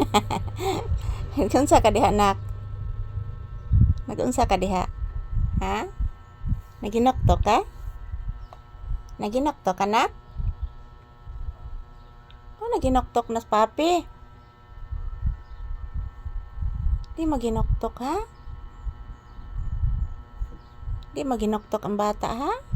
Nag-unsa ka diha, nak? Nag-unsa ka diha? Ha? Naginokto ka? Naginokto ka, nak? Oh, naginoktok na papi. Di maginoktok, ha? Di maginoktok ang bata, ha?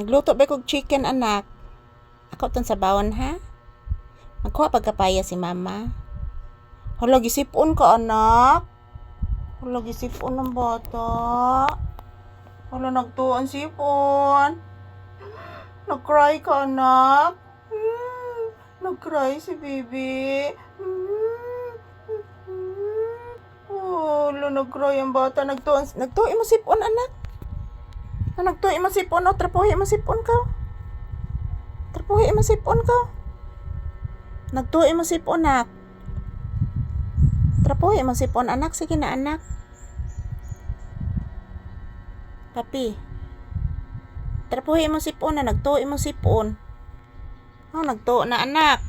Nagluto ba kog chicken, anak? Ako ton sa bawon, ha? Magkuha pagkapaya si mama. Hala, gisipon ka, anak. Hala, gisipon ng bata. Hala, nagtuan sipon. Nag-cry ka, anak. Hmm, nag-cry si baby. Hmm, hmm. Hala, nag-cry ang bata. Nagtuan, nagtuan mo sipon, anak. Ah, nagtuan mo sipon, o. Trapuhi mo sipon ka. Trapuhi mo sipon ka. Nagtuwi mo sipon, anak. Trapuhi mo sipon, anak. Sige na, anak. Papi. Trapuhi mo sipon na. Nagtuwi mo sipon. Oh, nagtuo na, anak.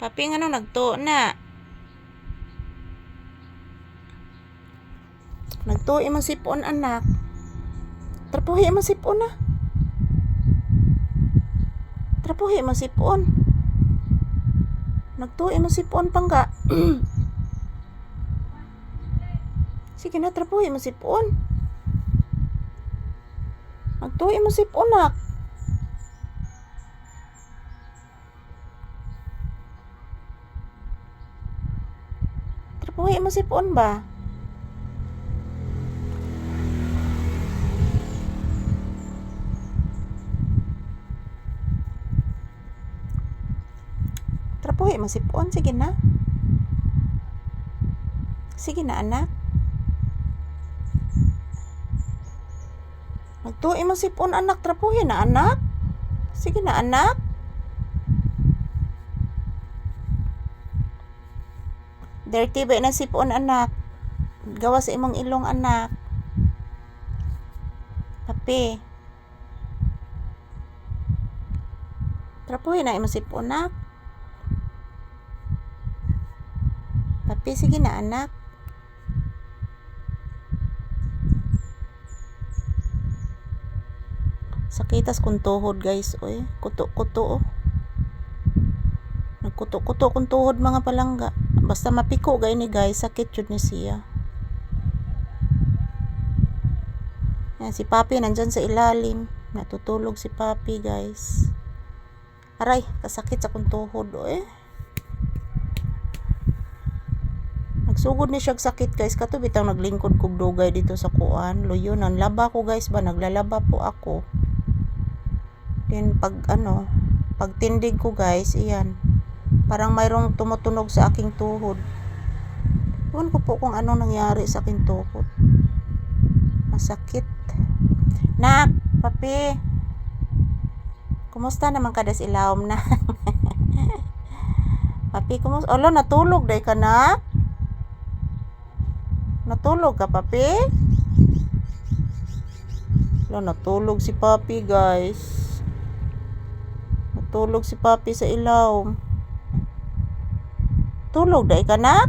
Papi, nga no, nagtuo na. Nagtuwi mo sipon, anak. Trapuhi mo sipon na. Trapuhi mo sipon. Nagtuwi mo sipon pangga. Sige na, trapuhi mo sipon. Nagtuwi mo sipon, nak. Trapuhi mo sipon ba? Trapuhi mo sipon. Sige na. Sige na, anak. Nagtuwi mo sipon, anak. Trapuhi na, anak. Sige na, anak. Dirty ba na sipon, anak? Gawa sa imong ilong, anak. Papi. Trapuhi na imong sipon, anak. Papi, sige na anak. Sakitas kung tuhod guys, oy. Kuto-kuto oh. Nagkuto-kuto kung tuhod mga palangga. Basta mapiko gay ni guys, sakit yun ni siya. Yan, si Papi nandyan sa ilalim. Natutulog si Papi guys. Aray, kasakit sa kung tuhod oy. Nagsugod ni siya og sakit guys kato bitaw naglingkod kog dugay dito sa kuan. Luyo nang laba ko guys ba naglalaba po ako. Then pag ano, pag tindig ko guys, iyan. Parang mayroong tumutunog sa aking tuhod. Iwan ko po kung anong nangyari sa aking tuhod. Masakit. Nak, papi. Kumusta naman kadas ilawom na? papi, kumusta? Alo, natulog day ka nak? Natulog ka, papi? Wala, natulog si papi, guys. Natulog si papi sa ilaw. Tulog, dai ka na?